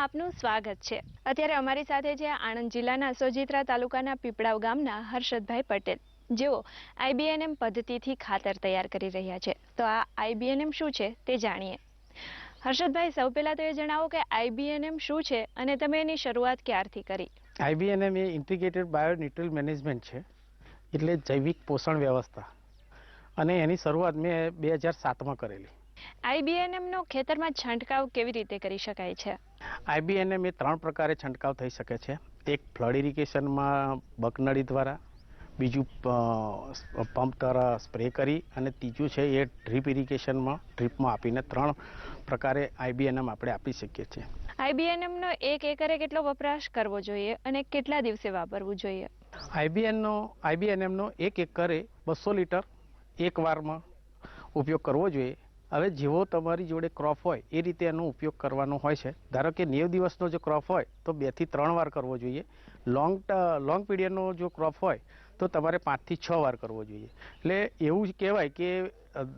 આપનું સ્વાગત છે. અત્યારે અમારી સાથે છે આણંદ જિલ્લાના સોજિત્રા તાલુકાના પીપળાવ ગામના હર્ષદભાઈ પટેલ. જેઓ આઈબીએનએમ પદ્ધતિથી ખાતર તૈયાર કરી રહ્યા છે. તો આ આઈબીએનએમ શું છે તે જાણીએ. હર્ષદભાઈ સૌ પહેલાં તો એ જણાવો કે આઈબીએનએમ શું છે અને તમે એની શરૂઆત ક્યારથી કરી? આઈબીએનએમ એ ઇન્ટિગ્રેટેડ બાયોન્યુટ્રલ મેનેજમેન્ટ છે એટલે જૈવિક પોષણ વ્યવસ્થા. અને એની શરૂઆત મેં બે હજાર સાતમાં કરેલી. આઈબીએનએમનો ખેતરમાં છંટકાવ કેવી રીતે કરી શકાય છે? આઈબીએનએમ એ ત્રણ પ્રકારે છંટકાવ થઈ શકે છે. એક ફ્લડ ઇરિગેશનમાં બકનળી દ્વારા બીજું પંપ દ્વારા સ્પ્રે કરી અને ત્રીજું છે એ ડ્રીપ ઇરિગેશનમાં ડ્રીપમાં આપીને ત્રણ પ્રકારે આઈબીએનએમ આપણે આપી શકીએ છીએ. આઈબીએનએમનો એક એકરે કેટલો વપરાશ કરવો જોઈએ અને કેટલા દિવસે વાપરવું જોઈએ? આઈબીએનનો આઈબીએનએમનો એક એકરે બસો લીટર એક વારમાં ઉપયોગ કરવો જોઈએ. હવે જેવો તમારી જોડે ક્રોપ હોય, એ રીતે એનો ઉપયોગ કરવાનો હોય છે. ધારો કે નેવ દિવસનો જો ક્રોપ હોય, તો બેથી ત્રણ વાર કરવો જોઈએ. લોંગ લોંગ પીરિયડનો જો ક્રોપ હોય, તો તમારે પાંચથી છ વાર કરવો જોઈએ. એટલે એવું જ કહેવાય કે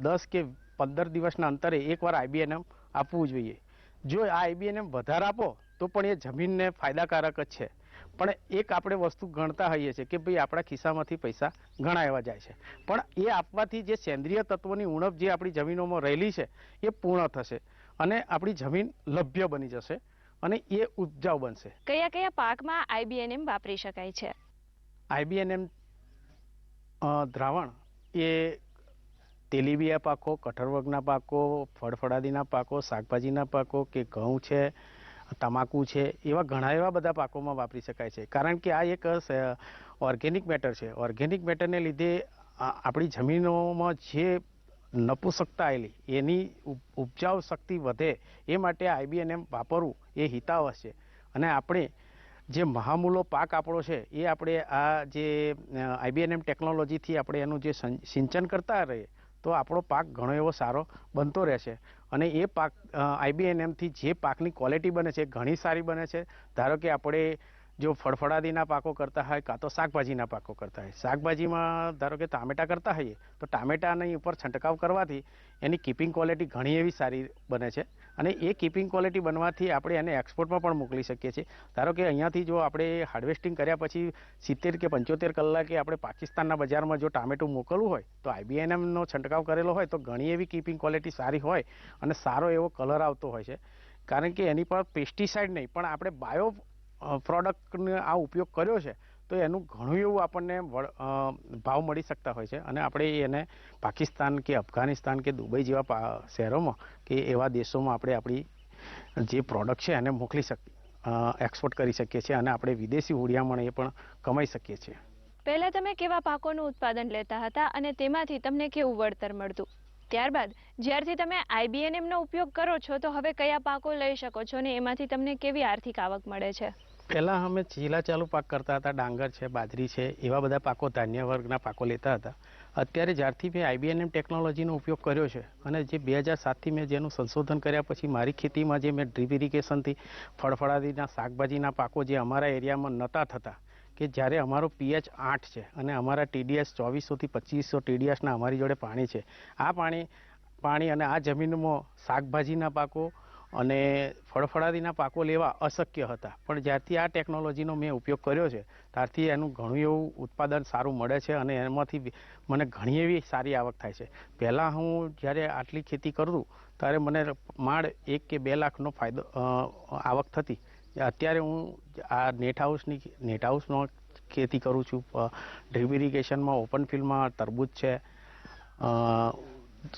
દસ કે પંદર દિવસના અંતરે એકવાર આઈબીએનએમ આપવું જોઈએ. જો આ આઈબીએનએમ વધારે આપો, તો પણ એ જમીનને ફાયદાકારક જ છે. પણ એક આપણે વસ્તુ ગણતા હોઈએ છીએ કે ભાઈ આપણા ખિસ્સામાંથી પૈસા ઘણા એવા જાય છે. પણ એ આપવાથી જે સેન્દ્રિય તત્વોની ઉણપ જે આપણી જમીનોમાં રહેલી છે એ પૂર્ણ થશે અને આપણી જમીન લભ્ય બની જશે અને એ ઉપજાઉ બનશે. કયા કયા પાકમાં આઈબીએનએમ વાપરી શકાય છે? આઈબીએનએમ દ્રાવણ એ તેલીબિયા પાકો કઠરવર્ગના પાકો ફળફળાદીના પાકો શાકભાજીના પાકો કે ઘઉં છે તમાકુ છે, એવા ઘણા એવા બધા પાકોમાં વાપરી શકાય છે. કારણ કે આ એક ઓર્ગેનિક મેટર છે. ઓર્ગેનિક મેટરને લીધે આપણી જમીનોમાં જે નપુસકતા આવેલી એની ઉપ- ઉપજાઉ શક્તિ વધે, એ માટે આઈબીએનએમ વાપરવું એ હિતાવહ છે. અને આપણે જે મહામૂલો પાક આપણો છે, એ આપણે આ જે આઈબીએનએમ ટેકનોલોજીથી આપણે એનું જે સિંચન કરતા રહીએ તો આપણો પાક ઘણો એવો સારો બનતો રહેશે. અને એ પાક આઈબીએનએમથી જે પાકની ક્વોલિટી બને છે, ઘણી સારી બને છે. ધારો કે આપણે જો ફળફળાદીના પાકો કરતા હોય કાં તો શાકભાજીના પાકો કરતા હોય. શાકભાજીમાં ધારો કે ટામેટા કરતા હોઈએ, તો ટામેટાની ઉપર છંટકાવ કરવાથી એની કીપિંગ ક્વોલિટી ઘણી એવી સારી બને છે. અને એ કીપિંગ ક્વોલિટી બનવાથી આપણે એને એક્સપોર્ટમાં પણ મોકલી શકીએ છીએ. ધારો કે અહીંયાથી જો આપણે હાર્વેસ્ટિંગ કર્યા પછી સિત્તેર કે પંચોતેર કલાકે આપણે પાકિસ્તાનના બજારમાં જો ટામેટું મોકલવું હોય, તો આઈબીએનએમનો છંટકાવ કરેલો હોય, તો ઘણી એવી કીપિંગ ક્વોલિટી સારી હોય અને સારો એવો કલર આવતો હોય છે. કારણ કે એની પર પેસ્ટિસાઇડ નહીં, પણ આપણે બાયો પ્રોડક્ટનો આ ઉપયોગ કર્યો છે, તો એનું ઘણું એવું આપણને ભાવ મળી શકતા હોય છે. અને આપણે એને પાકિસ્તાન કે અફઘાનિસ્તાન કે દુબઈ જેવા શહેરોમાં કે એવા દેશોમાં આપણે આપણી જે પ્રોડક્ટ છે એને મોકલી શક એક્સપોર્ટ કરી શકીએ છીએ અને આપણે વિદેશી હુડિયામણ એ પણ કમાઈ શકીએ છીએ. પહેલાં તમે કેવા પાકોનું ઉત્પાદન લેતા હતા અને તેમાંથી તમને કેવું વળતર મળતું? ત્યારબાદ, જ્યારથી તમે આઈબીએનએમનો ઉપયોગ કરો છો, તો હવે કયા પાકો લઈ શકો છો અને એમાંથી તમને કેવી આર્થિક આવક મળે છે? પહેલાં અમે ચીલા ચાલુ પાક કરતા હતા, ડાંગર છે, બાજરી છે, એવા બધા પાકો ધાન્ય વર્ગના પાકો લેતા હતા. અત્યારે જ્યારથી મેં આઈબીએનએમ ટેકનોલોજીનો ઉપયોગ કર્યો છે અને જે બે હજાર સાતથી મેં જેનું સંશોધન કર્યા પછી મારી ખેતીમાં જે મેં ડ્રીપ ઇરિગેશનથી ફળફળાદીના શાકભાજીના પાકો જે અમારા એરિયામાં નહોતા થતા, કે જ્યારે અમારો પીએચ આઠ છે અને અમારા ટીડીએસ ચોવીસોથી પચીસો ટીડીએસના અમારી જોડે પાણી છે, આ પાણી પાણી અને આ જમીનમાં શાકભાજીના પાકો અને ફળફળાદીના પાકો લેવા અશક્ય હતા. પણ જ્યારથી આ ટેકનોલોજીનો મેં ઉપયોગ કર્યો છે, ત્યારથી એનું ઘણું એવું ઉત્પાદન સારું મળે છે અને એમાંથી મને ઘણી એવી સારી આવક થાય છે. પહેલાં હું જ્યારે આટલી ખેતી કરું ત્યારે મને માળ એક કે બે લાખનો ફાયદો આવક થતી. અત્યારે હું આ નેટ હાઉસની, નેટ હાઉસનો ખેતી કરું છું. ડ્રીપ ઇરિગેશનમાં ઓપન ફિલ્ડમાં તરબૂચ છે.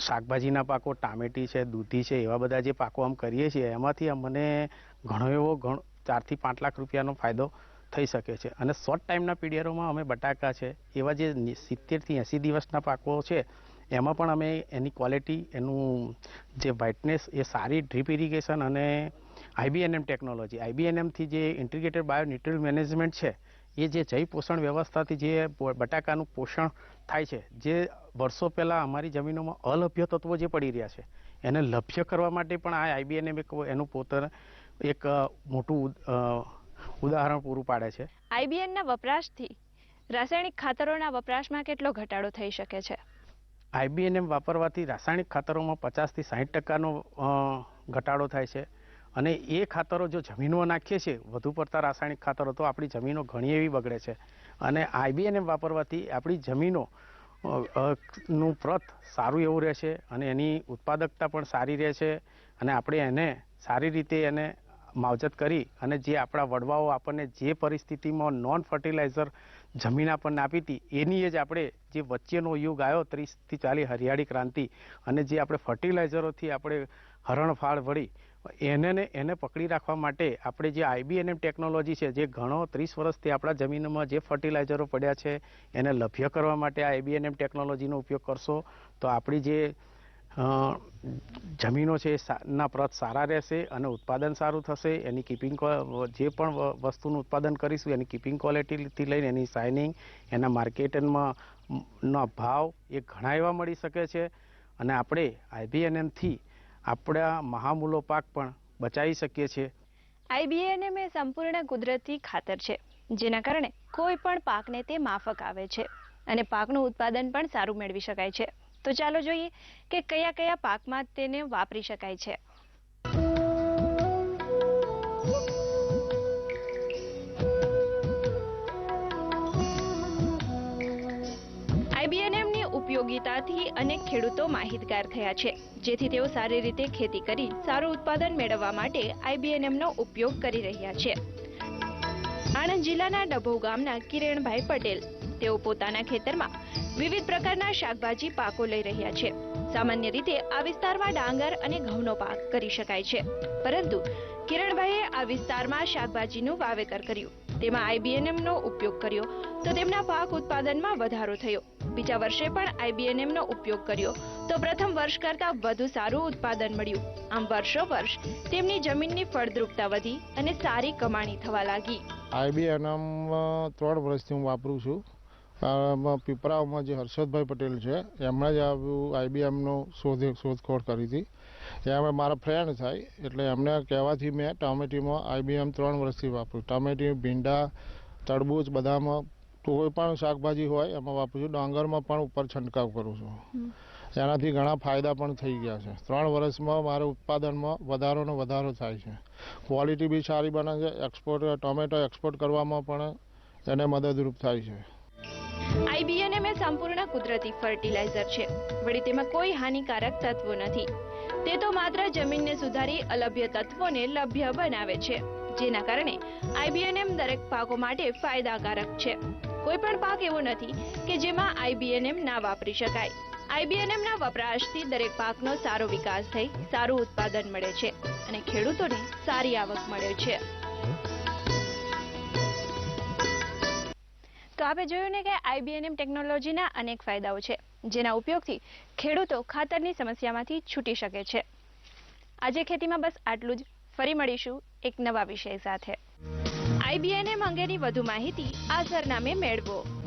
શાકભાજીના પાકો, ટામેટી છે, દૂધી છે, એવા બધા જે પાકો આમ કરીએ છીએ, એમાંથી અમને ઘણો એવો ઘણો, ચારથી પાંચ લાખ રૂપિયાનો ફાયદો થઈ શકે છે. અને શોર્ટ ટાઈમના પીડિયરોમાં અમે બટાકા છે, એવા જે સિત્તેરથી એંસી દિવસના પાકો છે, એમાં પણ અમે એની ક્વોલિટી એનું જે વ્હાઇટનેસ એ સારી ડ્રીપ ઇરિગેશન અને આઈબીએનએમ ટેકનોલોજી આઈબીએનએમથી જે ઇન્ટિગ્રેટેડ બાયો મેનેજમેન્ટ છે, એ જે જૈવ પોષણ વ્યવસ્થાથી જે બટાકાનું પોષણ થાય છે, જે વર્ષો પહેલાં અમારી જમીનોમાં અલભ્ય તત્વો જે પડી રહ્યા છે એને લભ્ય કરવા માટે પણ આ આઈબીએનએમ એક એનું પોતાનું એક મોટું ઉદાહરણ પૂરું પાડે છે. આઈબીએનના વપરાશથી રાસાયણિક ખાતરોના વપરાશમાં કેટલો ઘટાડો થઈ શકે છે? આઈબીએનએમ વાપરવાથી રાસાયણિક ખાતરોમાં પચાસથી સાહીઠ ટકાનો ઘટાડો થાય છે. અને એ ખાતરો જો જમીનમાં નાખીએ છીએ વધુ પડતા રાસાયણિક ખાતરો તો આપણી જમીનો ઘણી એવી બગડે છે. અને આઈબીએનએમ વાપરવાથી આપણી જમીનો નું પ્રત સારું એવું રહેશે અને એની ઉત્પાદકતા પણ સારી રહેશે અને આપણે એને સારી રીતે એને માવજત કરી અને જે આપણા વડવાઓ આપણને જે પરિસ્થિતિમાં નોન ફર્ટિલાઇઝર જમીન આપણને આપી હતી, એની જ આપણે જે વચ્ચેનો યુગ આવ્યો ત્રીસથી ચાલી હરિયાળી ક્રાંતિ અને જે આપણે ફર્ટિલાઇઝરોથી આપણે હરણફાળ વળી એને એને પકડી રાખવા માટે આપણે જે આઈબીએનએમ ટેકનોલોજી છે, જે ઘણો ત્રીસ વર્ષથી આપણા જમીનમાં જે ફર્ટિલાઇઝરો પડ્યા છે, એને લભ્ય કરવા માટે આ આઈબીએનએમ ટેકનોલોજીનો ઉપયોગ કરશો, તો આપણી જે જમીનો છે ના પ્રત સારા રહેશે અને ઉત્પાદન સારું થશે. એની કીપિંગ જે પણ વસ્તુનું ઉત્પાદન કરીશું, એની કીપિંગ ક્વોલિટીથી લઈને એની શાઇનિંગ એના માર્કેટમાં નો ભાવ એ ઘણા એવા મળી શકે છે. અને આપણે આઈબીએનએમથી આપણા મહામૂલો પાક પણ બચાવી શકીએ છીએ. આઈબીએનએમ એ સંપૂર્ણ કુદરતી ખાતર છે, જેના કારણે કોઈ પણ પાકને તે માફક આવે છે અને પાકનું ઉત્પાદન પણ સારું મેળવી શકાય છે. તો ચાલો જોઈએ કે કયા કયા પાકમાં તેને વાપરી શકાય છે. ઉપયોગિતાથી અનેક ખેડૂતો માહિતગાર થયા છે. જેથી તેઓ સારી રીતે ખેતી કરી સારું ઉત્પાદન મેળવવા માટે આઈબીએનએમનો ઉપયોગ કરી રહ્યા છે. આણંદ જિલ્લાના ડભોઈ ગામના કિરણભાઈ પટેલ, તેઓ પોતાના ખેતરમાં વિવિધ પ્રકારના શાકભાજી પાકો લઈ રહ્યા છે. સામાન્ય રીતે આ વિસ્તારમાં ડાંગર અને ઘઉંનો પાક કરી શકાય છે. પરંતુ કિરણભાઈએ આ વિસ્તારમાં શાકભાજીનું વાવેતર કર્યું. તેમાં આઈબીએનએમ નો ઉપયોગ કર્યો તો તેમના પાક ઉત્પાદનમાં વધારો થયો. બીજા વર્ષે પણ આઈબીએનએમ નો ઉપયોગ કર્યો તો પ્રથમ વર્ષ કરતાં વધુ સારું ઉત્પાદન મળ્યું. આમ વર્ષો વર્ષ તેમની જમીનની ફળદ્રુપતા વધી અને સારી કમાણી થવા લાગી. આઈબીએનએમ ત્રણ વર્ષથી હું વાપરું છું. પીપરાઓમાં જે હર્ષદભાઈ પટેલ છે, એમણે જ આઈબીએમ આઈબીએમનો શોધ, શોધખોળ કરી હતી. એમાં મારા ફ્રેન્ડ થાય એટલે એમને કહેવાથી મેં ટામેટીમાં આઈબીએમ ત્રણ વર્ષથી વાપરું ટમેટી ભીંડા તરબૂચ બધામાં કોઈ પણ શાકભાજી હોય એમાં વાપરું છું. ડાંગરમાં પણ ઉપર છંટકાવ કરું છું. એનાથી ઘણા ફાયદા પણ થઈ ગયા છે. ત્રણ વર્ષમાં મારા ઉત્પાદનમાં વધારોનો વધારો થાય છે. ક્વોલિટી બી સારી બને છે. એક્સપોર્ટ ટોમેટો એક્સપોર્ટ કરવામાં પણ એને મદદરૂપ થાય છે. આઈબીએનએમ એ સંપૂર્ણ કુદરતી ફર્ટિલાઇઝર છે. વળી તેમાં કોઈ હાનિકારક તત્વો નથી. તે તો માત્ર જમીનને સુધારી અલભ્ય તત્વોને લભ્ય બનાવે છે, જેના કારણે આઈબીએનએમ દરેક પાકો માટે ફાયદાકારક છે. કોઈ પણ પાક એવો નથી કે જેમાં આઈબીએનએમ ના વાપરી શકાય. આઈબીએનએમ ના વપરાશથી દરેક પાકનો સારો વિકાસ થઈ, સારું ઉત્પાદન મળે છે અને ખેડૂતોને સારી આવક મળે છે. તો આપણે જોયું ને કે આઈબીએનએમ ટેકનોલોજીના અનેક ફાયદાઓ છે, જેના ઉપયોગથી ખેડૂતો ખાતરની સમસ્યામાંથી છૂટી શકે છે. આજે ખેતીમાં બસ આટલું જ. ફરી મળીશું એક નવા વિષય સાથે. આઈબીએનએમ અંગેની વધુ માહિતી આ સરનામે મેળવો.